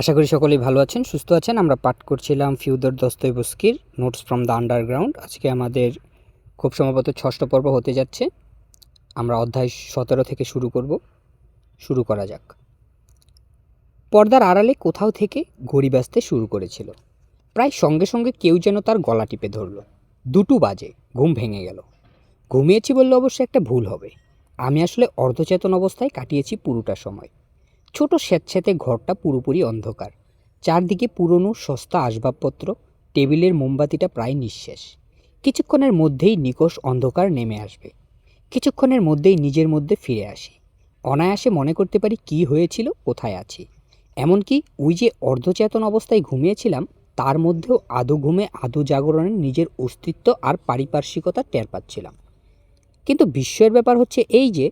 আশা করি সকলেই ভালো আছেন, সুস্থ আছেন। আমরা পাঠ করছিলাম ফিউদর দস্তইবস্কির নোটস ফ্রম দ্য আন্ডারগ্রাউন্ড আজকে আমাদের খুব সম্ভবত ষষ্ঠ পর্ব হতে যাচ্ছে। আমরা অধ্যায় সতেরো থেকে শুরু করব। শুরু করা যাক। পর্দার আড়ালে কোথাও থেকে ঘড়ি বাজতে শুরু করেছিল। প্রায় সঙ্গে সঙ্গে কেউ যেন তার গলা টিপে ধরল। দুটো বাজে, ঘুম ভেঙে গেল। ঘুমিয়েছি বললে অবশ্য একটা ভুল হবে। আমি আসলে অর্ধচেতন অবস্থায় কাটিয়েছি পুরোটা সময়। ছোট স্যাঁতস্যাঁতে ঘরটা পুরোপুরি অন্ধকার। চারদিকে পুরনো, সস্তা আসবাবপত্র, টেবিলের মোমবাতিটা প্রায় নিঃশেষ। কিছুক্ষণের মধ্যেই নিকষ অন্ধকার নেমে আসবে। কিছুক্ষণের মধ্যেই নিজের মধ্যে ফিরে আসি। অনায়াসে মনে করতে পারি কি হয়েছিল, কোথায় আছি। এমনকি ওই যে অর্ধচেতন অবস্থায় ঘুমিয়েছিলাম, তার মধ্যেও আদৌ ঘুমে আদৌ জাগরণের নিজের অস্তিত্ব আর পারিপার্শ্বিকতা টের পাচ্ছিলাম। কিন্তু বিস্ময়ের ব্যাপার হচ্ছে এই যে,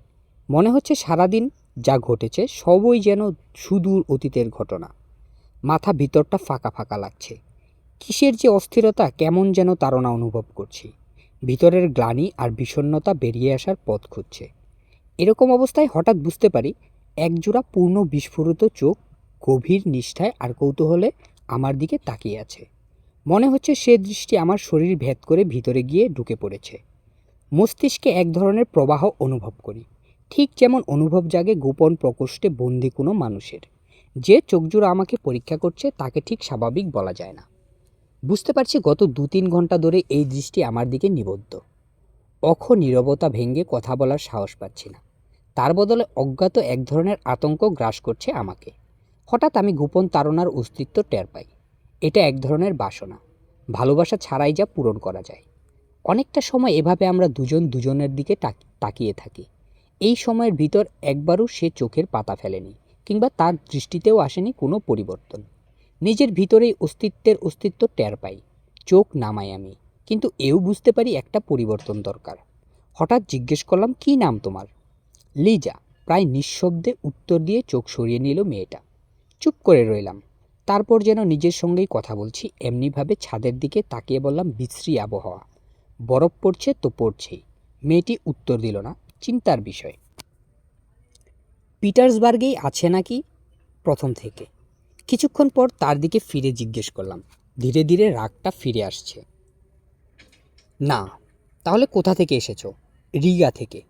মনে হচ্ছে সারাদিন যা ঘটেছে সবই যেন সুদূর অতীতের ঘটনা। মাথা ভিতরটা ফাঁকা ফাঁকা লাগছে। কিসের যে অস্থিরতা, কেমন যেন তাড়না অনুভব করছি। ভিতরের গ্লানি আর বিষণ্ণতা বেরিয়ে আসার পথ খুঁজছে। এরকম অবস্থায় হঠাৎ বুঝতে পারি, একজোড়া পূর্ণ বিস্ফোরিত চোখ গভীর নিষ্ঠায় আর কৌতূহলে আমার দিকে তাকিয়ে আছে। মনে হচ্ছে সে দৃষ্টি আমার শরীর ভেদ করে ভিতরে গিয়ে ঢুকে পড়েছে। মস্তিষ্কে এক ধরনের প্রবাহ অনুভব করি। ঠিক যেমন অনুভব জাগে গোপন প্রকোষ্ঠে বন্দি কোনো মানুষের। যে চোখজোড়া আমাকে পরীক্ষা করছে, তাকে ঠিক স্বাভাবিক বলা যায় না। বুঝতে পারছি গত দু তিন ঘণ্টা ধরে এই দৃষ্টি আমার দিকে নিবদ্ধ। অখ নীরবতা ভেঙে কথা বলার সাহস পাচ্ছি না। তার বদলে অজ্ঞাত এক ধরনের আতঙ্ক গ্রাস করছে আমাকে। হঠাৎ আমি গোপন তাড়নার অস্তিত্ব টের পাই। এটা এক ধরনের বাসনা। ভালোবাসা ছাড়াই যা পূরণ করা যায়। অনেকটা সময় এভাবে আমরা দুজন দুজনের দিকে তাকিয়ে থাকি। এই সময়ের ভিতর একবারও সে চোখের পাতা ফেলেনি কিংবা তার দৃষ্টিতেও আসেনি কোনো পরিবর্তন। নিজের ভিতরেই অস্তিত্বের অস্তিত্ব টের পাই। চোখ নামাই আমি, কিন্তু এও বুঝতে পারি একটা পরিবর্তন দরকার। হঠাৎ জিজ্ঞেস করলাম, কি নাম তোমার? লিজা। প্রায় নিঃশব্দে উত্তর দিয়ে চোখ সরিয়ে নিল মেয়েটা। চুপ করে রইলাম। তারপর যেন নিজের সঙ্গেই কথা বলছি, এমনিভাবে ছাদের দিকে তাকিয়ে বললাম, বিশ্রী আবহাওয়া। বরফ পড়ছে তো পড়ছেই। মেয়েটি উত্তর দিল না। চিন্তার বিষয়। পিটার্সবার্গেই আছে নাকি? প্রথম থেকে। কিছুক্ষণ পর তার দিকে ফিরে জিজ্ঞেস করলাম। ধীরে ধীরে রাগটা ফিরে আসছে। না, তাহলে কোথা থেকে এসেছ? রিগা থেকে।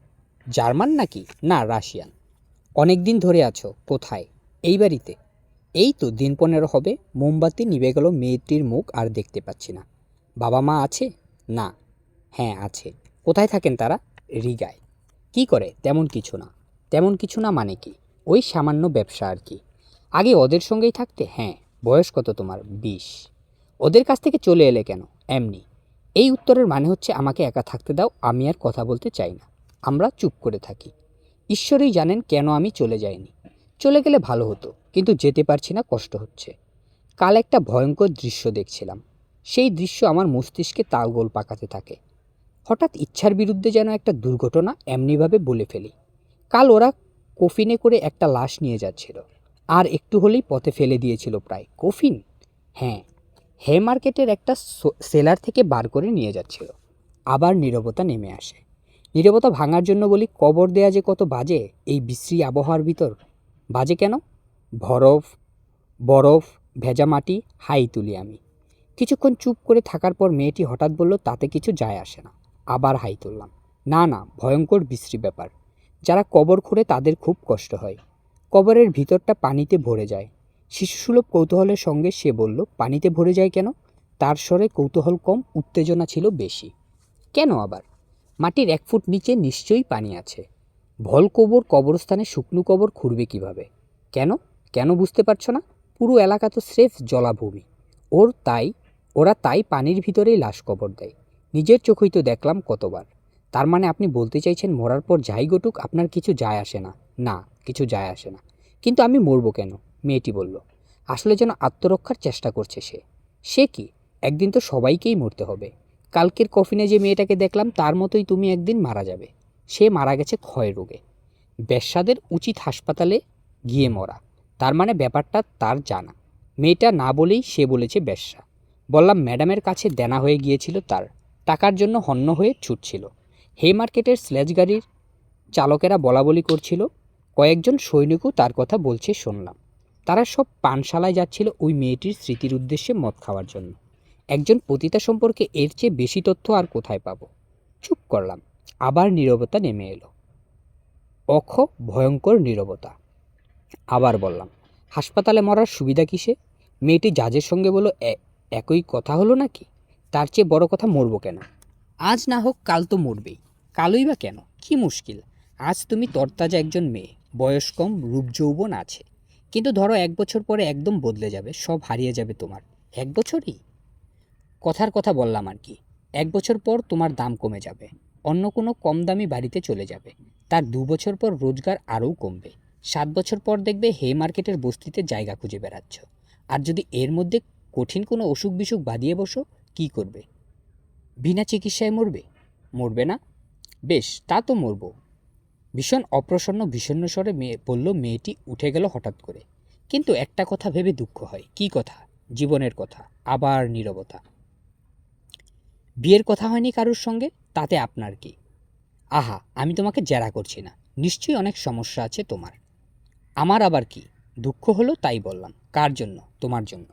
জার্মান নাকি? না, রাশিয়ান। অনেক দিন ধরে আছো, কোথায়? এই বাড়িতে? এই তো, দিন পনেরো হবে। মোমবাতি নিভে গেল মেয়েটির মুখ আর দেখতে পাচ্ছি না। বাবা মা আছে? না। হ্যাঁ আছে। কোথায় থাকেন তারা? রিগায়। কি করে? তেমন কিছু না। তেমন কিছু না মানে কি? ওই সামান্য ব্যবসা আর কি। আগে ওদের সঙ্গেই থাকতে? হ্যাঁ বয়স কত তোমার? বিশ। ওদের কাছ থেকে চলে এলে কেন? এমনি। এই উত্তরের মানে হচ্ছে আমাকে একা থাকতে দাও, আমি আর কথা বলতে চাই না। আমরা চুপ করে থাকি। ঈশ্বরই জানেন কেন আমি চলে যাইনি। চলে গেলে ভালো হতো, কিন্তু যেতে পারছি না, কষ্ট হচ্ছে। কাল একটা ভয়ঙ্কর দৃশ্য দেখছিলাম। সেই দৃশ্য আমার মস্তিষ্কে তালগোল পাকাতে থাকে। হঠাৎ ইচ্ছার বিরুদ্ধে যেন একটা দুর্ঘটনা এমনিভাবে বলে ফেলি। কাল ওরা কফিনে করে একটা লাশ নিয়ে যাচ্ছিল। আর একটু হলেই পথে ফেলে দিয়েছিল প্রায়। কফিন? হ্যাঁ হে মার্কেটের একটা সেলার থেকে বার করে নিয়ে যাচ্ছিল। আবার নীরবতা নেমে আসে। নীরবতা ভাঙার জন্য বলি, কবর দেয়া যে কত বাজে, এই বিশ্রী আবহাওয়ার ভিতর। বাজে কেন? বরফ বরফ, ভেজা মাটি, হাই তুলি আমি। কিছুক্ষণ চুপ করে থাকার পর মেয়েটি হঠাৎ বলল, তাতে কিছু যায় আসে না। আবার হাই তুললাম। না না, ভয়ঙ্কর, বিশ্রী ব্যাপার। যারা কবর খুঁড়ে তাদের খুব কষ্ট হয়। কবরের ভিতরটা পানিতে ভরে যায়। শিশুসুলভ কৌতূহলের সঙ্গে সে বলল, পানিতে ভরে যায় কেন? তার স্বরে কৌতূহল কম, উত্তেজনা ছিল বেশি। কেন আবার? মাটির এক ফুট নিচে নিশ্চয়ই পানি আছে। ভল কবর কবরস্থানে শুকনো কবর খুঁড়বে কীভাবে? কেন? কেন বুঝতে পারছ না? পুরো এলাকা তো স্রেফ জলাভূমি। ওর তাই, ওরা তাই পানির ভিতরেই লাশ কবর দেয়। নিজের চোখেই তো দেখলাম কতবার। তার মানে আপনি বলতে চাইছেন মরার পর যাই ঘটুক, আপনার কিছু যায় আসে না। না, কিছু যায় আসে না। কিন্তু আমি মরবো কেন? মেয়েটি বলল। আসলে যেন আত্মরক্ষার চেষ্টা করছে সে। সে কি? একদিন তো সবাইকেই মরতে হবে। কালকের কফিনে যে মেয়েটাকে দেখলাম, তার মতোই তুমি একদিন মারা যাবে। সে মারা গেছে ক্ষয় রোগে। বেশ্যাদের উচিত হাসপাতালে গিয়ে মরা। তার মানে ব্যাপারটা তার জানা। মেয়েটা না বলেই সে বলেছে বেশ্যা। বললাম, ম্যাডামের কাছে দেনা হয়ে গিয়েছিল তার। টাকার জন্য হন্য হয়ে ছুটছিল। হে মার্কেটের স্লেজ গাড়ির চালকেরা বলা বলি করছিল, কয়েকজন সৈনিকও তার কথা বলছে শুনলাম। তারা সব পানশালায় যাচ্ছিল ওই মেয়েটির স্মৃতির উদ্দেশ্যে মদ খাওয়ার জন্য। একজন পতিতা সম্পর্কে এর চেয়ে বেশি তথ্য আর কোথায় পাবো? চুপ করলাম, আবার নীরবতা নেমে এলো। অখ, ভয়ঙ্কর নীরবতা। আবার বললাম, হাসপাতালে মরার সুবিধা কিসে? মেয়েটি জাজের সঙ্গে বলো একই কথা হলো নাকি? তার চেয়ে বড় কথা মরবো কেন? আজ না হোক কাল তো মরবেই। কালই বা কেন? কি মুশকিল? আজ তুমি তরতাজা একজন মেয়ে বয়স কম রূপ যৌবন আছে। কিন্তু ধরো এক বছর পরে একদম বদলে যাবে, সব হারিয়ে যাবে তোমার। এক বছরই? কথার কথা বললাম আর কি। এক বছর পর তোমার দাম কমে যাবে। অন্য কোনো কম দামি বাড়িতে চলে যাবে। তার দু বছর পর রোজগার আরও কমবে। সাত বছর পর দেখবে হে মার্কেটের বস্তিতে জায়গা খুঁজে বেড়াচ্ছ। আর যদি এর মধ্যে কঠিন কোনো অসুখ বিসুখ বাঁধিয়ে বসো কি করবে? বিনা চিকিৎসায় মরবে? মরবে না? বেশ, তা তো মরবো। ভীষণ অপ্রসন্ন ভীষণ স্বরে মেয়ে বলল, মেয়েটি উঠে গেল হঠাৎ করে। কিন্তু একটা কথা ভেবে দুঃখ হয়। কি কথা? জীবনের কথা। আবার নীরবতা। বিয়ের কথা হয়নি কারোর সঙ্গে? তাতে আপনার কি? আহা, আমি তোমাকে জেরা করছি না। নিশ্চয়ই অনেক সমস্যা আছে তোমার। আমার আবার কি? দুঃখ হলো তাই বললাম। কার জন্য? তোমার জন্য।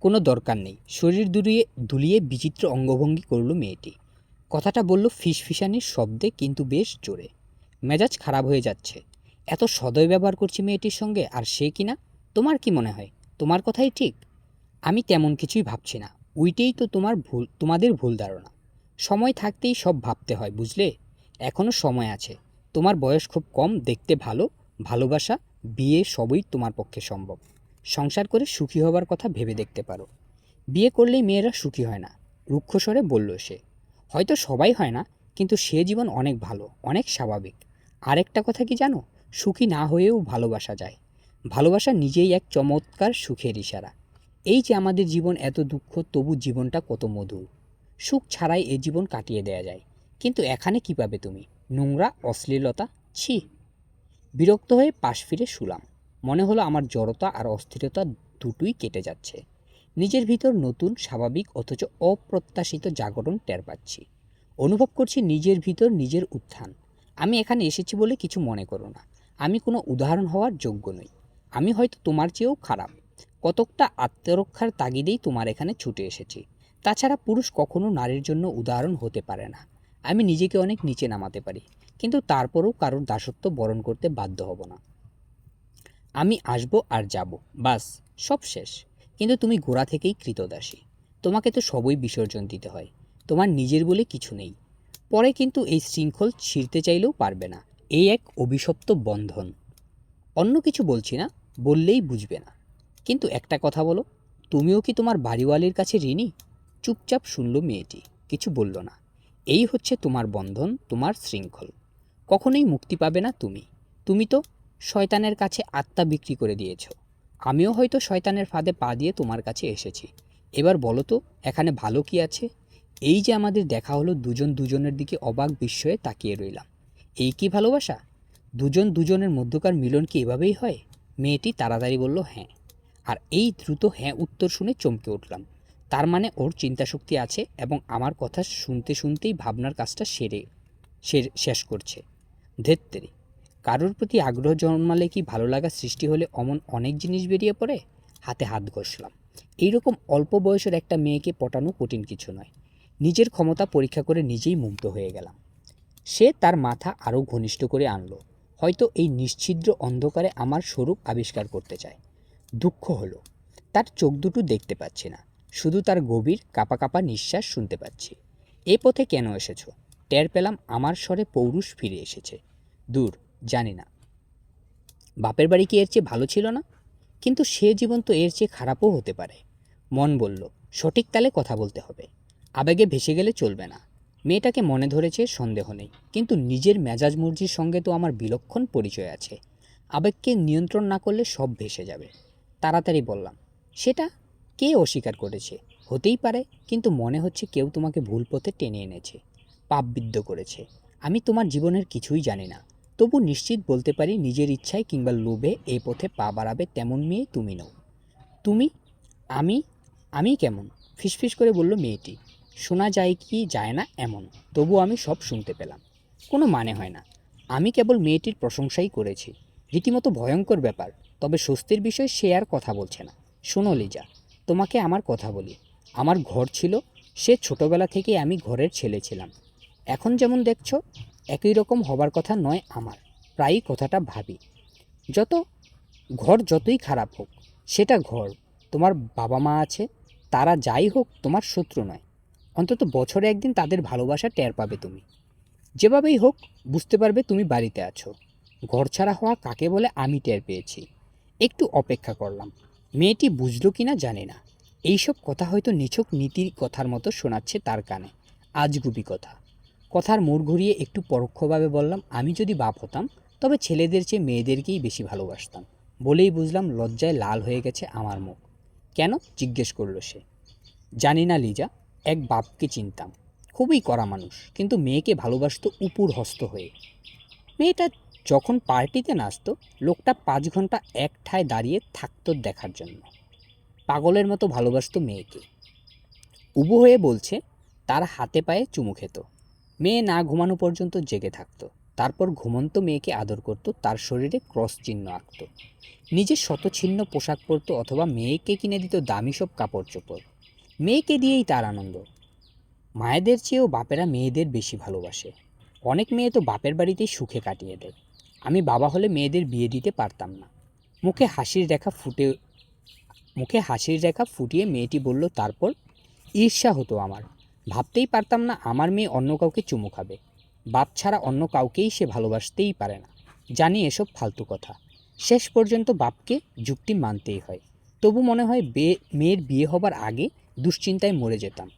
কোনো দরকার নেই। শরীর দুলিয়ে দুলিয়ে বিচিত্র অঙ্গভঙ্গি করল মেয়েটি। কথাটা বলল ফিসফিসানির শব্দে, কিন্তু বেশ জোরে। মেজাজ খারাপ হয়ে যাচ্ছে। এত সদয় ব্যবহার করছি মেয়েটির সঙ্গে, আর সে কিনা তোমার কি মনে হয়? তোমার কথাই ঠিক? আমি তেমন কিছুই ভাবছি না। উইটেই তো তোমার ভুল তোমাদের ভুল ধারণা। সময় থাকতেই সব ভাবতে হয়, বুঝলে? এখনও সময় আছে। তোমার বয়স খুব কম, দেখতে ভালো, ভালোবাসা, বিয়ে সবই তোমার পক্ষে সম্ভব। সংসার করে সুখী হবার কথা ভেবে দেখতে পারো। বিয়ে করলেই মেয়েরা সুখী হয় না। রুক্ষস্বরে বলল সে। হয়তো সবাই হয় না, কিন্তু সে জীবন অনেক ভালো, অনেক স্বাভাবিক। আরেকটা কথা কি জানো? সুখী না হয়েও ভালোবাসা যায়। ভালোবাসা নিজেই এক চমৎকার সুখের ইশারা। এই যে আমাদের জীবন এত দুঃখ, তবু জীবনটা কত মধুর। সুখ ছাড়াই এ জীবন কাটিয়ে দেয়া যায়। কিন্তু এখানে কি পাবে তুমি? নোংরা, অশ্লীলতা? ছি। বিরক্ত হয়ে পাশ ফিরে শুলাম। মনে হলো আমার জড়তা আর অস্থিরতা দুটোই কেটে যাচ্ছে। নিজের ভিতর নতুন, স্বাভাবিক, অথচ অপ্রত্যাশিত জাগরণ টের পাচ্ছি। অনুভব করছি নিজের ভিতর নিজের উত্থান। আমি এখানে এসেছি বলে কিছু মনে করো না। আমি কোনো উদাহরণ হওয়ার যোগ্য নই। আমি হয়তো তোমার চেয়েও খারাপ। কতকটা আত্মরক্ষার তাগিদেই তোমার এখানে ছুটে এসেছি। তাছাড়া পুরুষ কখনো নারীর জন্য উদাহরণ হতে পারে না। আমি নিজেকে অনেক নিচে নামাতে পারি। কিন্তু তারপরেও কারোর দাসত্ব বরণ করতে বাধ্য হব না। আমি আসব আর যাব, বাস, সব শেষ। কিন্তু তুমি গোড়া থেকেই কৃতদাসী। তোমাকে তো সবই বিসর্জন দিতে হয়। তোমার নিজের বলে কিছু নেই। পরে কিন্তু এই শৃঙ্খল ছিঁড়তে চাইলেও পারবে না। এই এক অভিশপ্ত বন্ধন। অন্য কিছু বলছি না, বললেই বুঝবে না। কিন্তু একটা কথা বলো, তুমিও কি তোমার বাড়িওয়ালির কাছে ঋণী? চুপচাপ শুনল মেয়েটি, কিছু বলল না। এই হচ্ছে তোমার বন্ধন, তোমার শৃঙ্খল। কখনোই মুক্তি পাবে না তুমি। তুমি তো শয়তানের কাছে আত্মা বিক্রি করে দিয়েছ। আমিও হয়তো শয়তানের ফাঁদে পা দিয়ে তোমার কাছে এসেছি। এবার বলো তো, এখানে ভালো কি আছে? এই যে আমাদের দেখা হলো, দুজন দুজনের দিকে অবাক বিস্ময়ে তাকিয়ে রইলাম। এই কি ভালোবাসা? দুজন দুজনের মধ্যকার মিলন কি এভাবেই হয়? মেয়েটি তাড়াতাড়ি বলল হ্যাঁ। আর এই দ্রুত হ্যাঁ উত্তর শুনে চমকে উঠলাম। তার মানে ওর চিন্তাশক্তি আছে এবং আমার কথা শুনতে শুনতেই ভাবনার কাজটা সেরে শেষ করছে। ধেত্তেরি। কারোর প্রতি আগ্রহ জন্মালে কি ভালো লাগা সৃষ্টি হলে অমন অনেক জিনিস বেরিয়ে পড়ে? হাতে হাত ঘষলাম। এইরকম অল্প বয়সের একটা মেয়েকে পটানো কঠিন কিছু নয়। নিজের ক্ষমতা পরীক্ষা করে নিজেই মুগ্ধ হয়ে গেলাম। সে তার মাথা আরও ঘনিষ্ঠ করে আনলো। হয়তো এই নিশ্ছিদ্র অন্ধকারে আমার স্বরূপ আবিষ্কার করতে চায়। দুঃখ হলো, তার চোখ দুটো দেখতে পাচ্ছি না। শুধু তার গভীর, কাপা কাপা নিঃশ্বাস শুনতে পাচ্ছি। এ পথে কেন এসেছ? টের পেলাম আমার স্বরে পৌরুষ ফিরে এসেছে। দূর জানি না। বাপের বাড়ি কি এর চেয়ে ভালো ছিল না? কিন্তু সে জীবন তো এর চেয়ে খারাপও হতে পারে। মন বলল, সঠিক তালে কথা বলতে হবে। আবেগে ভেসে গেলে চলবে না। মেয়েটাকে মনে ধরেছে সন্দেহ নেই, কিন্তু নিজের মেজাজ মর্জির সঙ্গে তো আমার বিলক্ষণ পরিচয় আছে। আবেগকে নিয়ন্ত্রণ না করলে সব ভেসে যাবে। তাড়াতাড়ি বললাম, সেটা কে অস্বীকার করেছে? হতেই পারে, কিন্তু মনে হচ্ছে কেউ তোমাকে ভুল পথে টেনে এনেছে। পাপবিদ্ধ করেছে। আমি তোমার জীবনের কিছুই জানি না। তবু নিশ্চিত বলতে পারি নিজের ইচ্ছায় কিংবা লোভে এই পথে পা বাড়াবে তেমন মেয়ে তুমি নও। তুমি? আমি? আমি কেমন? ফিসফিস করে বলল মেয়েটি। শোনা যায় কি যায় না এমন, তবু আমি সব শুনতে পেলাম। কোনো মানে হয় না। আমি কেবল মেয়েটির প্রশংসাই করেছি। রীতিমতো ভয়ঙ্কর ব্যাপার, তবে স্বস্তির বিষয় সে আর কথা বলছে না। শোনো লিজা, তোমাকে আমার কথা বলি। আমার ঘর ছিল, সে ছোটবেলা থেকে আমি ঘরের ছেলে ছিলাম। এখন যেমন দেখছ একই রকম হবার কথা নয় আমার, প্রায়ই কথাটা ভাবি। যত, ঘর যতই খারাপ হোক, সেটা ঘর, তোমার বাবা মা আছে, তারা যাই হোক, তোমার শত্রু নয়। অন্তত বছরে একদিন তাদের ভালোবাসা টের পাবে তুমি। যেভাবেই হোক, বুঝতে পারবে তুমি বাড়িতে আছো। ঘর ছাড়া হওয়া কাকে বলে আমি টের পেয়েছি। একটু অপেক্ষা করলাম। মেয়েটি বুঝলো কিনা জানে না। এইসব কথা হয়তো নিছক নীতির কথার মতো শোনাচ্ছে তার কানে। আজগুবি কথা। কথার মোড় ঘুরিয়ে একটু পরোক্ষভাবে বললাম, আমি যদি বাপ হতাম, তবে ছেলেদের চেয়ে মেয়েদেরকেই বেশি ভালোবাসতাম। বলেই বুঝলাম লজ্জায় লাল হয়ে গেছে আমার মুখ। কেন? জিজ্ঞেস করল সে। জানি না লিজা, এক বাপকে চিনতাম। খুবই কড়া মানুষ, কিন্তু মেয়েকে ভালোবাসত উপুর হস্ত হয়ে। মেয়েটা যখন পার্টিতে নাচতো, লোকটা পাঁচ ঘণ্টা এক ঠায় দাঁড়িয়ে থাকতো দেখার জন্য। পাগলের মতো ভালোবাসতো মেয়েকে। উবু হয়ে বলছে, তার হাতে পায়ে চুমু খেত। মেয়ে না ঘুমানো পর্যন্ত জেগে থাকতো। তারপর ঘুমন্ত মেয়েকে আদর করত, তার শরীরে ক্রস চিহ্ন আঁকত। নিজে শতছিন্ন পোশাক পরতো অথবা মেয়েকে কিনে দিত দামি সব কাপড় চোপড়। মেয়েকে দিয়েই তার আনন্দ। মায়েদের চেয়েও বাপেরা মেয়েদের বেশি ভালোবাসে। অনেক মেয়ে তো বাপের বাড়িতেই সুখে কাটিয়ে দেয়। আমি বাবা হলে মেয়েদের বিয়ে দিতে পারতাম না। মুখে হাসির রেখা ফুটে, মুখে হাসির রেখা ফুটিয়ে মেয়েটি বলল, তারপর ঈর্ষা হতো আমার। ভাবতেই পারতাম না আমার মেয়ে অন্য কাউকে চুমু খাবে। বাপ ছাড়া অন্য কাউকেই সে ভালোবাসতেই পারে না। জানি এসব ফালতু কথা। শেষ পর্যন্ত বাপকে যুক্তি মানতেই হয়। তবু মনে হয় বে, মেয়ের বিয়ে হবার আগে দুশ্চিন্তায় মরে যেতাম।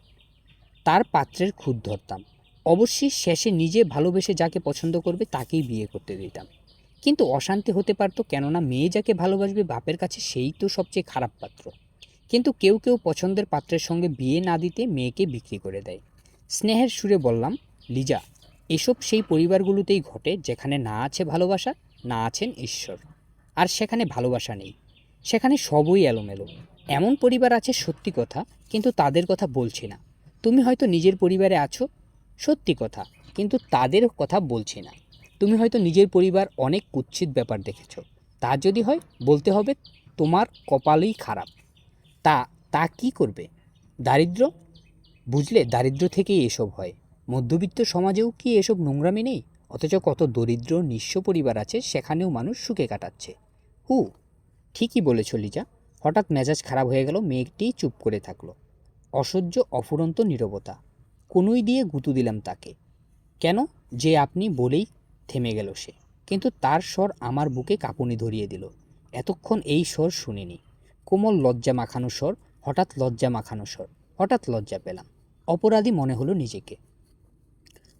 তার পাত্রের খুদ ধরতাম। অবশ্যই শেষে নিজে ভালোবেসে যাকে পছন্দ করবে তাকেই বিয়ে করতে দিতাম। কিন্তু অশান্তি হতে পারতো কেননা মেয়ে যাকে ভালোবাসবে বাপের কাছে সেই তো সবচেয়ে খারাপ পাত্র। কিন্তু কেউ কেউ পছন্দের পাত্রের সঙ্গে বিয়ে না দিতে মেয়েকে বিক্রি করে দেয়। স্নেহের সুরে বললাম, লিজা, এসব সেই পরিবারগুলোতেই ঘটে যেখানে না আছে ভালোবাসা, না আছেন ঈশ্বর। আর সেখানে ভালোবাসা নেই। সেখানে সবই এলোমেলো। এমন পরিবার আছে সত্যি কথা, কিন্তু তাদের কথা বলছি না। তুমি হয়তো নিজের পরিবারে আছো, সত্যি কথা, কিন্তু তাদের কথা বলছি না। তুমি হয়তো নিজের পরিবার অনেক কুৎসিত ব্যাপার দেখেছ। তা যদি হয়, বলতে হবে তোমার কপালই খারাপ। তা তা কি করবে? দারিদ্র? বুঝলে, দারিদ্র থেকেই এসব হয়। মধ্যবিত্ত সমাজেও কি এসব নোংরামি নেই? অথচ কত দরিদ্র, নিঃস্ব পরিবার আছে, সেখানেও মানুষ সুখে কাটাচ্ছে। হু, ঠিকই বলেছ লিজা। হঠাৎ মেজাজ খারাপ হয়ে গেল মেঘটি চুপ করে থাকল। অসহ্য, অফুরন্ত নীরবতা। কোনুই দিয়ে গুতু দিলাম তাকে। কেন? যে আপনি বলেই থেমে গেল সে। কিন্তু তার স্বর আমার বুকে কাঁপুনি ধরিয়ে দিল। এতক্ষণ এই স্বর শুনিনি। কোমল লজ্জা মাখানো স্বর, হঠাৎ লজ্জা মাখানো স্বর, হঠাৎ লজ্জা পেলাম। অপরাধী মনে হলো নিজেকে।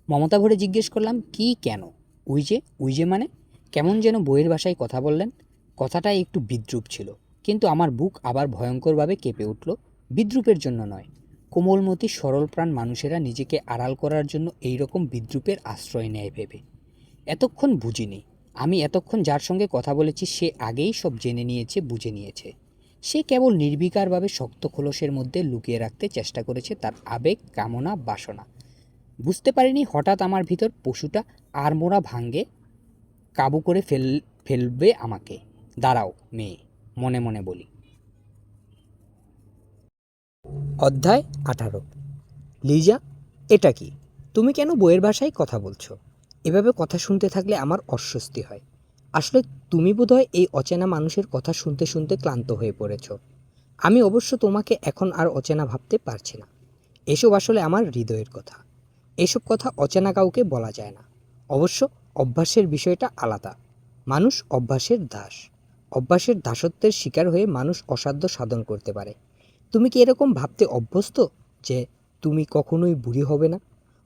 মমতা ভরে জিজ্ঞেস করলাম, কি কেন? উই যে উই যে মানে? কেমন যেন বইয়ের ভাষায় কথা বললেন? কথাটা একটু বিদ্রুপ ছিল, কিন্তু আমার বুক আবার ভয়ঙ্করভাবে কেঁপে উঠল। বিদ্রুপের জন্য নয়, কোমলমতি সরলপ্রাণ মানুষেরা নিজেকে আড়াল করার জন্য এই রকম বিদ্রুপের আশ্রয় নেয় ভেবে। এতক্ষণ বুঝিনি। আমি এতক্ষণ যার সঙ্গে কথা বলেছি, সে আগেই সব জেনে নিয়েছে, বুঝে নিয়েছে। সে কেবল নির্বিকারভাবে শক্ত খোলসের মধ্যে লুকিয়ে রাখতে চেষ্টা করেছে তার আবেগ, কামনা, বাসনা। বুঝতে পারিনি হঠাৎ আমার ভিতর পশুটা আড়মোড়া ভাঙ্গে কাবু করে ফেল, ফেলবে আমাকে। দাঁড়াও মেয়ে, মনে মনে বলি। অধ্যায় আঠারো। লিজা, এটা কি? তুমি কেন বইয়ের ভাষায় কথা বলছো? এভাবে কথা শুনতে থাকলে আমার অস্বস্তি হয়। আসলে তুমি বোধহয় এই অচেনা মানুষের কথা শুনতে শুনতে ক্লান্ত হয়ে পড়েছ। আমি অবশ্য তোমাকে এখন আর অচেনা ভাবতে পারছি না। এসব আসলে আমার হৃদয়ের কথা। এসব কথা অচেনা কাউকে বলা যায় না। অবশ্য অভ্যাসের বিষয়টা আলাদা। মানুষ অভ্যাসের দাস। অভ্যাসের দাসত্বের শিকার হয়ে মানুষ অসাধ্য সাধন করতে পারে। তুমি কি এরকম ভাবতে অভ্যস্ত যে তুমি কখনোই বুড়ি হবে না?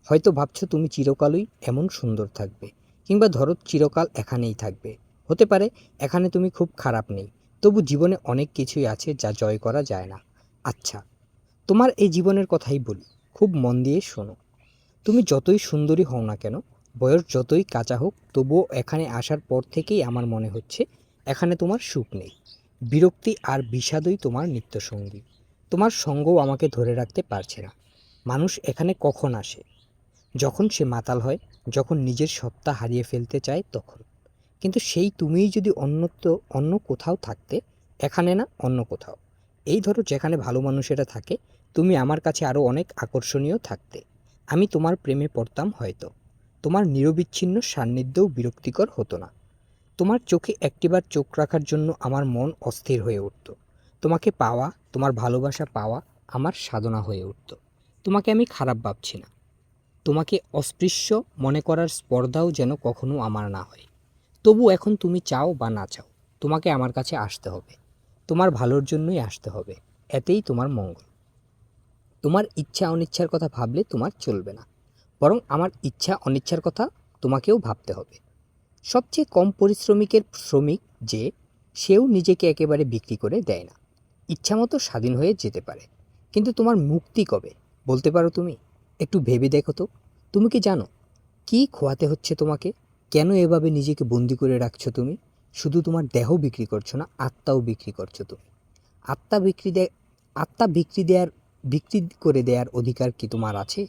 হয়তো ভাবছ তুমি চিরকালই এমন সুন্দর থাকবে। কিংবা ধরো চিরকাল এখানেই থাকবে। হতে পারে এখানে তুমি খুব খারাপ নেই, তবু জীবনে অনেক কিছুই আছে যা জয় করা যায় না। আচ্ছা তোমার এই জীবনের কথাই বলি, খুব মন দিয়ে শোনো। তুমি যতই সুন্দরী হও না কেন, বয়স যতই কাঁচা হোক, তবুও এখানে আসার পর থেকেই আমার মনে হচ্ছে এখানে তোমার সুখ নেই। বিরক্তি আর বিষাদই তোমার নিত্যসঙ্গী। তোমার সঙ্গও আমাকে ধরে রাখতে পারছে না। মানুষ এখানে কখন আসে? যখন সে মাতাল হয় যখন নিজের সত্তা হারিয়ে ফেলতে চায় তখন। কিন্তু সেই তুমিই যদি অন্যত্র, অন্য কোথাও থাকতে, এখানে না অন্য কোথাও। এই ধরো যেখানে ভালো মানুষেরা থাকে, তুমি আমার কাছে আরও অনেক আকর্ষণীয় থাকতে। আমি তোমার প্রেমে পড়তাম হয়তো। তোমার নিরবিচ্ছিন্ন সান্নিধ্যও বিরক্তিকর হতো না। তোমার চোখে একটিবার চোখ রাখার জন্য আমার মন অস্থির হয়ে উঠত। তোমাকে পাওয়া, তোমার ভালোবাসা পাওয়া আমার সাধনা হয়ে উঠত। তোমাকে আমি খারাপ ভাবছি না। তোমাকে অস্পৃশ্য মনে করার স্পর্ধাও যেন কখনো আমার না হয়। তবু এখন তুমি চাও বা না চাও, তোমাকে আমার কাছে আসতে হবে। তোমার ভালোর জন্যই আসতে হবে, এতেই তোমার মঙ্গল। তোমার ইচ্ছা অনিচ্ছার কথা ভাবলে তোমার চলবে না, বরং আমার ইচ্ছা অনিচ্ছার কথা তোমাকেও ভাবতে হবে। সবচেয়ে কম পরিশ্রমিকের শ্রমিক যে, সেও নিজেকে একেবারে বিক্রি করে দেয় না। ইচ্ছামতো স্বাধীন হয়ে যেতে পারে, কিন্তু তোমার মুক্তি কবে, বলতে পারো তুমি? একটু ভেবে দেখো তো। তুমি কি জানো, কি খোয়াতে হচ্ছে তোমাকে? কেন এভাবে নিজেকে বন্দি করে রাখছো তুমি? শুধু তোমার দেহ বিক্রি করছ না, আত্মাও বিক্রি করছ তুমি। আত্মা বিক্রি দে আত্মা বিক্রি দেওয়ার বিক্রি করে দেওয়ার অধিকার কি তোমার আছে?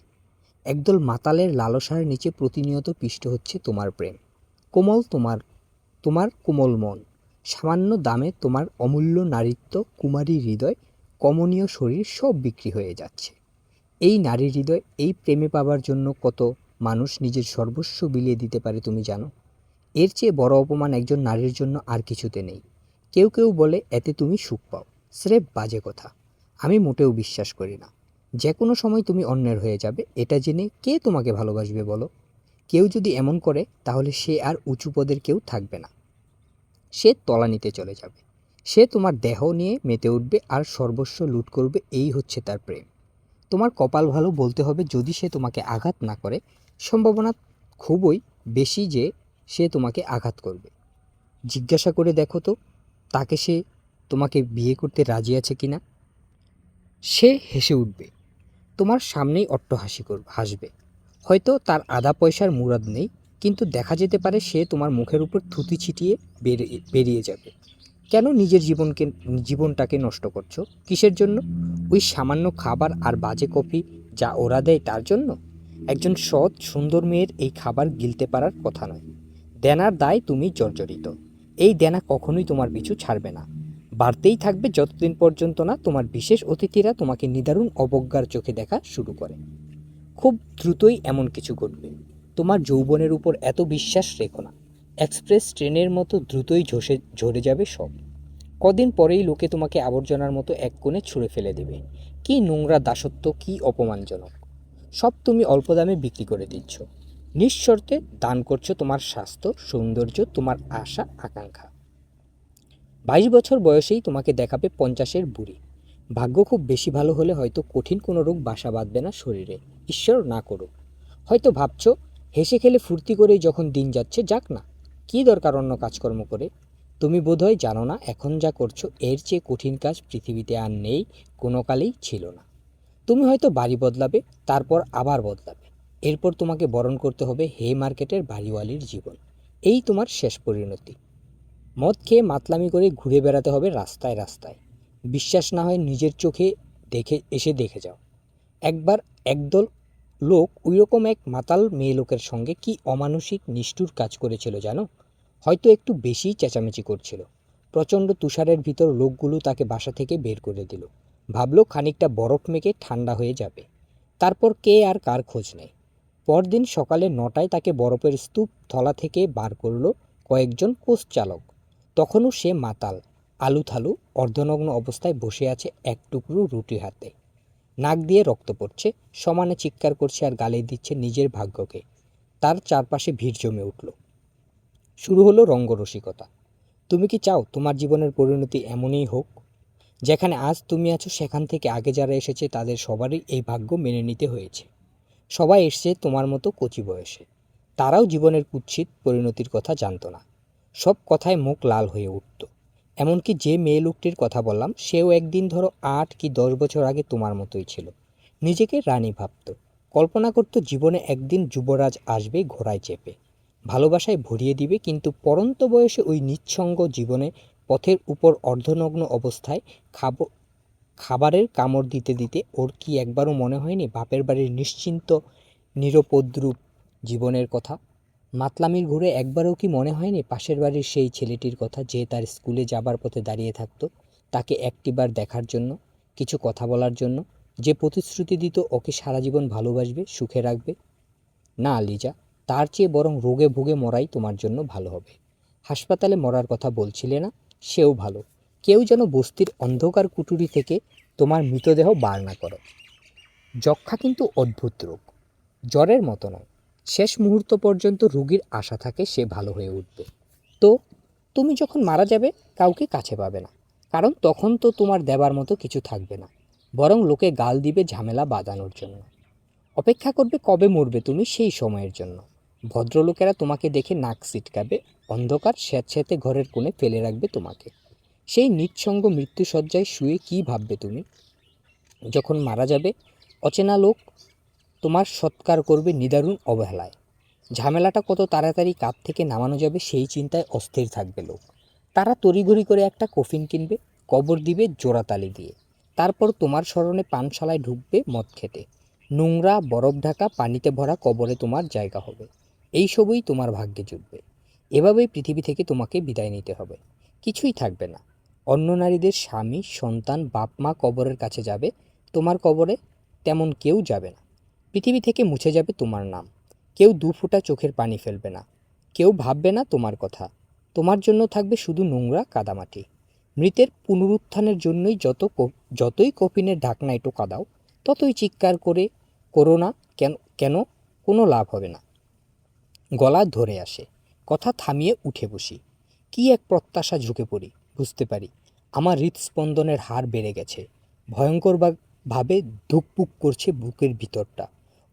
একদল মাতালের লালসার নিচে প্রতিনিয়ত পিষ্ট হচ্ছে তোমার প্রেম। কোমল তোমার তোমার কোমল মন। সামান্য দামে তোমার অমূল্য নারীত্ব, কুমারী হৃদয়, কমনীয় শরীর সব বিক্রি হয়ে যাচ্ছে। এই নারী হৃদয়, এই প্রেমে পাবার জন্য কত মানুষ নিজের সর্বস্ব বিলিয়ে দিতে পারে তুমি জানো? এর চেয়ে বড় অপমান একজন নারীর জন্য আর কিছুতে নেই। কেউ কেউ বলে, এতে তুমি সুখ পাও। স্রেফ বাজে কথা। আমি মোটেও বিশ্বাস করি না। যে কোনো সময় তুমি অন্যের হয়ে যাবে, এটা জেনে কে তোমাকে ভালোবাসবে বলো? কেউ যদি এমন করে, তাহলে সে আর উঁচু পদের কেউ থাকবে না। সে তলানিতে চলে যাবে। সে তোমার দেহ নিয়ে মেতে উঠবে আর সর্বস্ব লুট করবে, এই হচ্ছে তার প্রেম। তোমার কপাল ভালো বলতে হবে যদি সে তোমাকে আঘাত না করে, সম্ভাবনা খুবই বেশি যে সে তোমাকে আঘাত করবে। জিজ্ঞাসা করে দেখো তো, তাকে সে তোমাকে বিয়ে করতে রাজি আছে কিনা সে হেসে উঠবে, তোমার সামনেই অট্টহাসি করবে হাসবে। হয়তো তার আধা পয়সার মুরাদ নেই, কিন্তু দেখা যেতে পারে সে তোমার মুখের উপর থুতি ছিটিয়ে বেরিয়ে বেরিয়ে যাবে। কেন নিজের জীবনকে, জীবনটাকে নষ্ট করছ? কিসের জন্য? ওই সামান্য খাবার আর বাজে কফি যা ওরা দেয় তার জন্য? একজন সৎ, সুন্দর মেয়ের এই খাবার গিলতে পারার কথা নয়। দেনার দায় তুমি জর্জরিত। এই দেনা কখনোই তোমার পিছু ছাড়বে না। বাড়তেই থাকবে যতদিন পর্যন্ত না তোমার বিশেষ অতিথিরা তোমাকে নিদারুণ অবজ্ঞার চোখে দেখা শুরু করে। খুব দ্রুতই এমন কিছু ঘটবে। তোমার যৌবনের উপর এত বিশ্বাস রেখো না। এক্সপ্রেস ট্রেনের মতো দ্রুতই ঝসে, ঝরে যাবে সব। কদিন পরেই লোকে তোমাকে আবর্জনার মতো এক কোণে ছুঁড়ে ফেলে দেবে। কি নোংরা দাসত্ব, কি অপমানজনক। সব তুমি অল্প দামে বিক্রি করে দিচ্ছ। নিঃশর্তে দান করছ তোমার স্বাস্থ্য, সৌন্দর্য, তোমার আশা, আকাঙ্ক্ষা। বাইশ বছর বয়সেই তোমাকে দেখাবে পঞ্চাশের বুড়ি। ভাগ্য খুব বেশি ভালো হলে হয়তো কঠিন কোনো রোগ বাসা বাঁধবে না শরীরে। ঈশ্বর না করুক। হয়তো ভাবছ, হেসে খেলে ফুর্তি করেই যখন দিন যাচ্ছে, যাক না। কী দরকার অন্য কাজকর্ম করে? তুমি বোধহয় জানো না, এখন যা করছ এর চেয়ে কঠিন কাজ পৃথিবীতে আর নেই, কোনো কালেই ছিল না। তুমি হয়তো বাড়ি বদলাবে, তারপর আবার বদলাবে। এরপর তোমাকে বরণ করতে হবে হে মার্কেটের বাড়িওয়ালির জীবন। এই তোমার শেষ পরিণতি। মদ খেয়ে মাতলামি করে ঘুরে বেড়াতে হবে রাস্তায় রাস্তায়। বিশ্বাস না হয় নিজের চোখে দেখে, এসে দেখে যাও। একবার একদল লোক ওইরকম এক মাতাল মেয়ে লোকের সঙ্গে কি অমানসিক নিষ্ঠুর কাজ করেছিল জানো? হয়তো একটু বেশি চেঁচামেচি করছিল। প্রচণ্ড তুষারের ভিতর লোকগুলো তাকে বাসা থেকে বের করে দিল। ভাবলো খানিকটা বরফ মেখে ঠান্ডা হয়ে যাবে। তারপর কে আর কার খোঁজ নেয়? পরদিন সকালে নটায় তাকে বরফের স্তূপ থলা থেকে বার করল কয়েকজন কোচ চালক। তখনও সে মাতাল আলু থালু অর্ধনগ্ন অবস্থায় বসে আছে এক টুকরো রুটি হাতে। নাক দিয়ে রক্ত পড়ছে, সমানে চিৎকার করছে আর গালি দিচ্ছে নিজের ভাগ্যকে। তার চারপাশে ভিড় জমে উঠল। শুরু হলো রঙ্গরসিকতা। তুমি কি চাও তোমার জীবনের পরিণতি এমনই হোক? যেখানে আজ তুমি আছো, সেখান থেকে আগে যারা এসেছে, তাদের সবারই এই ভাগ্য মেনে নিতে হয়েছে। সবাই এসছে তোমার মতো কচি বয়সে। তারাও জীবনের কুৎসিত পরিণতির কথা জানতো না। সব কথায় মুখ লাল হয়ে উঠত। এমনকি যে মেয়ে লোকটির কথা বললাম, সেও একদিন ধরো আট কি দশ বছর আগে তোমার মতোই ছিল। নিজেকে রানী ভাবত। কল্পনা করত জীবনে একদিন যুবরাজ আসবে ঘোড়ায় চেপে। ভালোবাসায় ভরিয়ে দিবে, কিন্তু পরন্ত বয়সে ওই নিঃসঙ্গ জীবনে পথের উপর অর্ধনগ্ন অবস্থায় খাব খাবারের কামড় দিতে দিতে ওর কি একবারও মনে হয়নি বাপের বাড়ির নিশ্চিন্ত, নিরপদ্রুপ জীবনের কথা? মাতলামির ঘুরে একবারও কি মনে হয়নি পাশের বাড়ির সেই ছেলেটির কথা যে তার স্কুলে যাবার পথে দাঁড়িয়ে থাকতো, তাকে একটিবার দেখার জন্য, কিছু কথা বলার জন্য, যে প্রতিশ্রুতি দিত ওকে সারা জীবন ভালোবাসবে, সুখে রাখবে? না, লিজা, তার চেয়ে বরং রোগে ভুগে মরাই তোমার জন্য ভালো হবে। হাসপাতালে মরার কথা বলছিলে না? সেও ভালো। কেউ যেন বস্তির অন্ধকার কুটুরি থেকে তোমার মৃতদেহ বার না করো। যক্ষা কিন্তু অদ্ভুত রোগ। জ্বরের মতো নয়। শেষ মুহূর্ত পর্যন্ত রুগীর আশা থাকে সে ভালো হয়ে উঠবে। তো, তুমি যখন মারা যাবে, কাউকে কাছে পাবে না। কারণ তখন তো তোমার দেবার মতো কিছু থাকবে না। বরং লোকে গাল দিবে ঝামেলা বাঁধানোর জন্য। অপেক্ষা করবে কবে মরবে তুমি সেই সময়ের জন্য। ভদ্রলোকেরা তোমাকে দেখে নাক সিটকাবে, অন্ধকার স্যাঁতস্যাঁতে ঘরের কোণে ফেলে রাখবে তোমাকে। সেই নিঃসঙ্গ মৃত্যুসজ্জায় শুয়ে কী ভাববে তুমি? যখন মারা যাবে, অচেনা লোক তোমার সৎকার করবে নিদারুণ অবহেলায়। ঝামেলাটা কত তাড়াতাড়ি কাপ থেকে নামানো যাবে সেই চিন্তায় অস্থির থাকবে লোক। তারা তড়িঘড়ি করে একটা কফিন কিনবে, কবর দিবে জোড়াতালি দিয়ে। তারপর তোমার স্মরণে পানশালায় ঢুকবে মদ খেতে। নোংরা, বরফ ঢাকা, পানিতে ভরা কবরে তোমার জায়গা হবে। এই সবই তোমার ভাগ্যে জুটবে। এভাবেই পৃথিবী থেকে তোমাকে বিদায় নিতে হবে। কিছুই থাকবে না। অন্য নারীদের স্বামী, সন্তান, বাপ, মা কবরের কাছে যাবে। তোমার কবরে তেমন কেউ যাবে না। পৃথিবী থেকে মুছে যাবে তোমার নাম। কেউ দু ফোঁটা চোখের পানি ফেলবে না। কেউ ভাববে না তোমার কথা। তোমার জন্য থাকবে শুধু নোংরা কাদামাটি। মৃতের পুনরুত্থানের জন্যই যত যতই কফিনের ঢাকনায় টোকা দাও ততই চিৎকার করে করো না কেন কেন কোনো লাভ হবে না। গলা ধরে আসে। কথা থামিয়ে উঠে বসি। কি এক প্রত্যাশা ঝুঁকে পড়ি, বুঝতে পারি। আমার হৃদস্পন্দনের হার বেড়ে গেছে। ভয়ঙ্কর ভাবে ধুকপুক করছে বুকের ভিতরটা।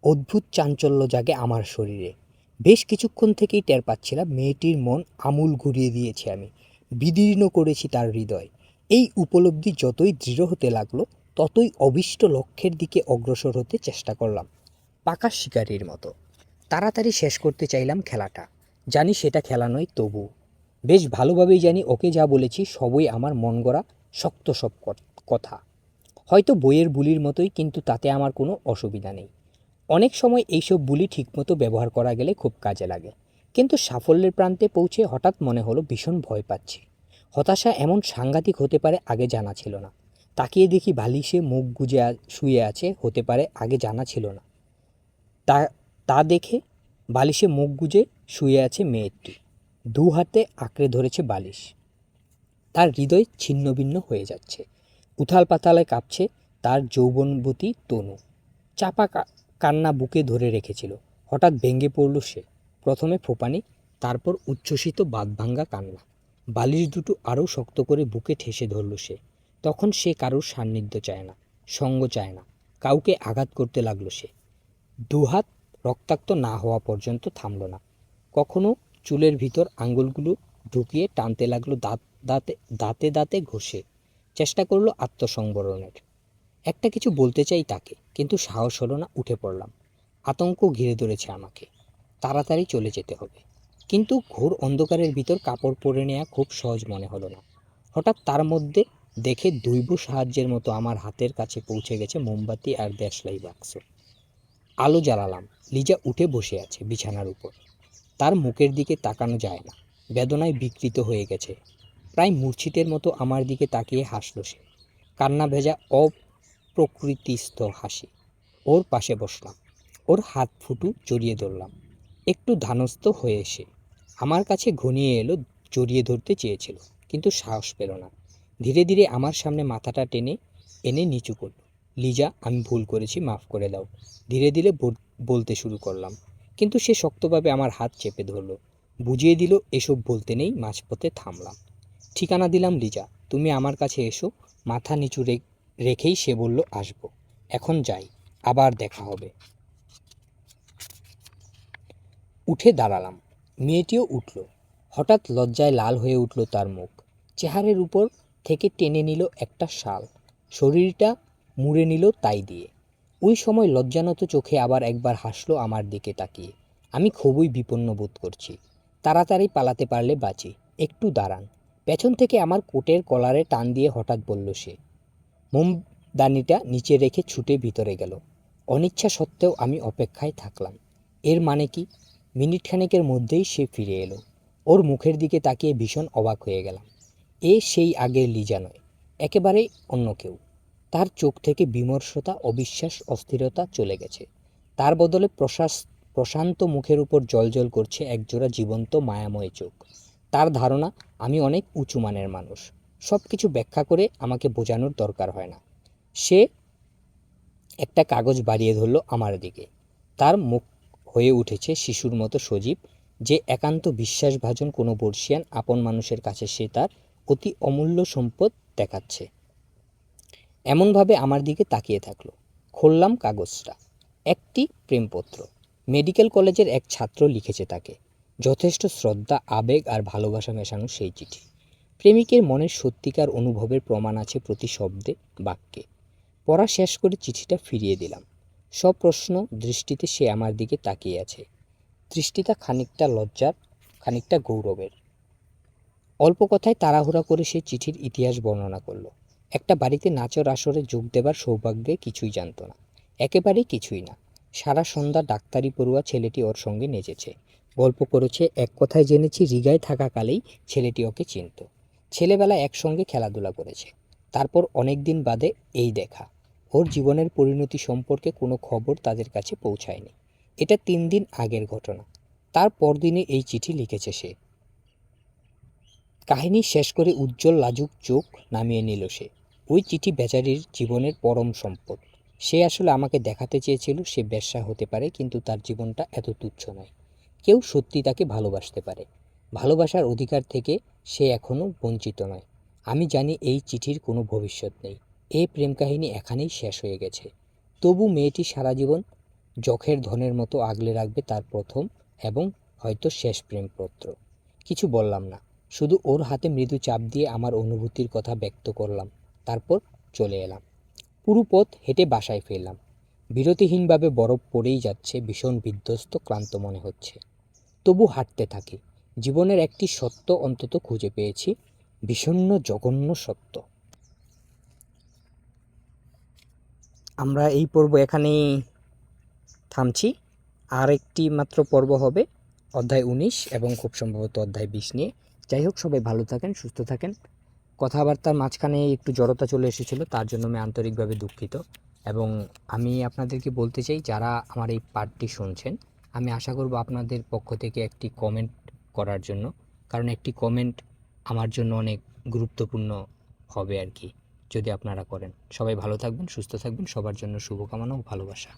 অদ্ভুত চাঞ্চল্য জাগে আমার শরীরে। বেশ কিছুক্ষণ থেকেই টের পাচ্ছিলাম মেয়েটির মন আমূল ঘুরিয়ে দিয়েছি আমি। বিদীর্ণ করেছি তার হৃদয়। এই উপলব্ধি যতই দৃঢ় হতে লাগল, ততই অবিষ্ট লক্ষ্যের দিকে অগ্রসর হতে চেষ্টা করলাম, পাকা শিকারির মতো। তাড়াতাড়ি শেষ করতে চাইলাম খেলাটা। জানি সেটা খেলা নয়, তবু। বেশ ভালোভাবেই জানি ওকে যা বলেছি, সবই আমার মন গড়া শক্ত সব কথা। হয়তো বইয়ের বুলির মতোই, কিন্তু তাতে আমার কোনো অসুবিধা নেই। অনেক সময় এইসব বুলি ঠিকমতো ব্যবহার করা গেলে খুব কাজে লাগে। কিন্তু সাফল্যের প্রান্তে পৌঁছে হঠাৎ মনে হলো ভীষণ ভয় পাচ্ছি। হতাশা এমন সাংঘাতিক হতে পারে আগে জানা ছিল না। তাকিয়ে দেখি বালিশে মুখ গুজে শুয়ে আছে হতে পারে আগে জানা ছিল না। তা তা দেখে বালিশে মুখ গুজে শুয়ে আছে মেয়েটি। দু হাতে আঁকড়ে ধরেছে বালিশ। তার হৃদয় ছিন্নভিন্ন হয়ে যাচ্ছে। উথাল পাতালে কাঁপছে তার যৌবনবতী তনু। চাপা কান্না বুকে ধরে রেখেছিল। হঠাৎ ভেঙে পড়ল সে। প্রথমে ফোপানি, তারপর উচ্ছ্বসিত বাঁধভাঙ্গা কান্না। বালিশ দুটো আরও শক্ত করে বুকে ঠেসে ধরল সে। তখন সে কারোর সান্নিধ্য চায় না, সঙ্গ চায় না। কাউকে আঘাত করতে লাগল সে। দুহাত রক্তাক্ত না হওয়া পর্যন্ত থামল না। কখনো চুলের ভিতর আঙ্গুলগুলো ঢুকিয়ে টানতে লাগল দাঁত, দাঁতে দাঁতে দাঁতে ঘষে। চেষ্টা করল আত্মসংবরণের। একটা কিছু বলতে চাই তাকে, কিন্তু সাহস হলো না, উঠে পড়লাম। আতঙ্ক ঘিরে ধরেছে আমাকে। তাড়াতাড়ি চলে যেতে হবে। কিন্তু ঘোর অন্ধকারের ভিতর কাপড় পরে নেওয়া খুব সহজ মনে হলো না। হঠাৎ তার মধ্যে দেখে দৈব সাহায্যের মতো আমার হাতের কাছে পৌঁছে গেছে মোমবাতি আর দেশলাই বাক্স। আলো জ্বালালাম। লিজা উঠে বসে আছে বিছানার উপর। তার মুখের দিকে তাকানো যায় না। বেদনায় বিকৃত হয়ে গেছে। প্রায় মূর্ছিতের মতো আমার দিকে তাকিয়ে হাসল সে। কান্না ভেজা অপ্রকৃতিস্থ হাসি। ওর পাশে বসলাম। ওর হাত ফুটু জড়িয়ে ধরলাম। একটু ধানস্থ হয়ে এসে আমার কাছে ঘনিয়ে এলো, জড়িয়ে ধরতে চেয়েছিল, কিন্তু সাহস পেল না। ধীরে ধীরে আমার সামনে মাথাটা টেনে এনে নিচু করল। লিজা, আমি ভুল করেছি, মাফ করে দাও। ধীরে ধীরে বল- বলতে শুরু করলাম, কিন্তু সে শক্তভাবে আমার হাত চেপে ধরলো। বুঝিয়ে দিল, এসব বলতে নেই, মাঝপথে থামলাম। ঠিকানা দিলাম, লিজা। তুমি আমার কাছে এসো, মাথা নিচু রে- রেখেই সে বলল, আসব। এখন যাই, আবার দেখা হবে। উঠে দাঁড়ালাম। মেয়েটিও উঠল। হঠাৎ লজ্জায় লাল হয়ে উঠল তার মুখ। চেহারের উপর থেকে টেনে নিল একটা শাল। শরীরটা মুড়ে নিল তাই দিয়ে। ওই সময় লজ্জানত চোখে আবার একবার হাসলো আমার দিকে তাকিয়ে। আমি খুবই বিপন্ন বোধ করছি। তাড়াতাড়ি পালাতে পারলে বাঁচি। একটু দাঁড়ান। পেছন থেকে আমার কোটের কলারে টান দিয়ে হঠাৎ বলল সে মোমদানিটা নিচে রেখে ছুটে ভিতরে গেল। অনিচ্ছা সত্ত্বেও আমি অপেক্ষায় থাকলাম। এর মানে কি? মিনিটখানেকের মধ্যেই সে ফিরে এলো। ওর মুখের দিকে তাকিয়ে ভীষণ অবাক হয়ে গেলাম। এ সেই আগের লিজা নয় একেবারেই অন্য কেউ। তার চোখ থেকে বিমর্ষতা, অবিশ্বাস, অস্থিরতা চলে গেছে। তার বদলে প্রশাস প্রশান্ত মুখের উপর জলজল করছে একজোড়া জীবন্ত মায়াময় চোখ। তার ধারণা, আমি অনেক উঁচু মানের মানুষ। সব কিছু ব্যাখ্যা করে আমাকে বোঝানোর দরকার হয় না। সে একটা কাগজ বাড়িয়ে ধরলো আমার দিকে। তার মুখ হয়ে উঠেছে শিশুর মতো সজীব, যে একান্ত বিশ্বাসভাজন কোনো বর্ষিয়ান আপন মানুষের কাছে সে তার অতি অমূল্য সম্পদ দেখাচ্ছে। এমনভাবে আমার দিকে তাকিয়ে থাকল। খুললাম কাগজটা। একটি প্রেমপত্র। মেডিকেল কলেজের এক ছাত্র লিখেছে তাকে। যথেষ্ট শ্রদ্ধা, আবেগ আর ভালোবাসা মেশানো সেই চিঠি। প্রেমিকের মনের সত্যিকার অনুভবের প্রমাণ আছে প্রতি শব্দে বাক্যে। পড়া শেষ করে চিঠিটা ফিরিয়ে দিলাম। সব প্রশ্ন দৃষ্টিতে সে আমার দিকে তাকিয়ে আছে। দৃষ্টিটা খানিকটা লজ্জার, খানিকটা গৌরবের। অল্প কথায় তাড়াহুড়া করে সে চিঠির ইতিহাস বর্ণনা করল। একটা বাড়িতে নাচর আসরে যোগ দেবার সৌভাগ্যে কিছুই জানতো না। একেবারেই কিছুই না। সারা সন্ধ্যা ডাক্তারি পড়ুয়া ছেলেটি ওর সঙ্গে নেচেছে। গল্প করেছে, এক কথায় জেনেছি, রিগায় থাকাকালেই ছেলেটি ওকে চিনত। ছেলেবেলা একসঙ্গে খেলাধুলা করেছে। তারপর অনেক দিন বাদে এই দেখা। ওর জীবনের পরিণতি সম্পর্কে কোনো খবর তাদের কাছে পৌঁছায়নি। এটা তিন দিন আগের ঘটনা। তার পরদিনে এই চিঠি লিখেছে সে। কাহিনী শেষ করে উজ্জ্বল লাজুক চোখ নামিয়ে নিল সে। ওই চিঠি বেচারির জীবনের পরম সম্পদ। সে আসলে আমাকে দেখাতে চেয়েছিল সে ব্যবসা হতে পারে, কিন্তু তার জীবনটা এত তুচ্ছ নয়। কেউ সত্যি তাকে ভালোবাসতে পারে। ভালোবাসার অধিকার থেকে সে এখনও বঞ্চিত নয়। আমি জানি এই চিঠির কোনো ভবিষ্যৎ নেই। এই প্রেম কাহিনী এখানেই শেষ হয়ে গেছে। তবু মেয়েটি সারা জীবন যখের ধনের মতো আগলে রাখবে তার প্রথম এবং হয়তো শেষ প্রেমপত্র কিছু বললাম না। শুধু ওর হাতে মৃদু চাপ দিয়ে আমার অনুভূতির কথা ব্যক্ত করলাম। তারপর চলে এলাম। পুরো পথ হেঁটে বাসায় ফিরলাম। বিরতিহীনভাবে বরফ পড়েই যাচ্ছে, ভীষণ বিধ্বস্ত, ক্লান্ত মনে হচ্ছে। তবু হাঁটতে থাকি। জীবনের একটি সত্য অন্তত খুঁজে পেয়েছি বিষণ্ণ জঘন্য সত্য। আমরা এই পর্ব এখানেই থামছি। আর একটি মাত্র পর্ব হবে অধ্যায় উনিশ এবং খুব সম্ভবত অধ্যায় বিশ নিয়ে। যাই হোক, সবাই ভালো থাকেন, সুস্থ থাকেন। কথাবার্তার মাঝখানে একটু জড়তা চলে এসেছিল, তার জন্য আমি আন্তরিকভাবে দুঃখিত। এবং আমি আপনাদেরকে বলতে চাই, যারা আমার এই পার্টটি শুনছেন, আমি আশা করব আপনাদের পক্ষ থেকে একটি কমেন্ট করার জন্য। কারণ একটি কমেন্ট আমার জন্য অনেক গুরুত্বপূর্ণ হবে আর কি, যদি আপনারা করেন। সবাই ভালো থাকবেন, সুস্থ থাকবেন, সবার জন্য শুভকামনা ও ভালোবাসা।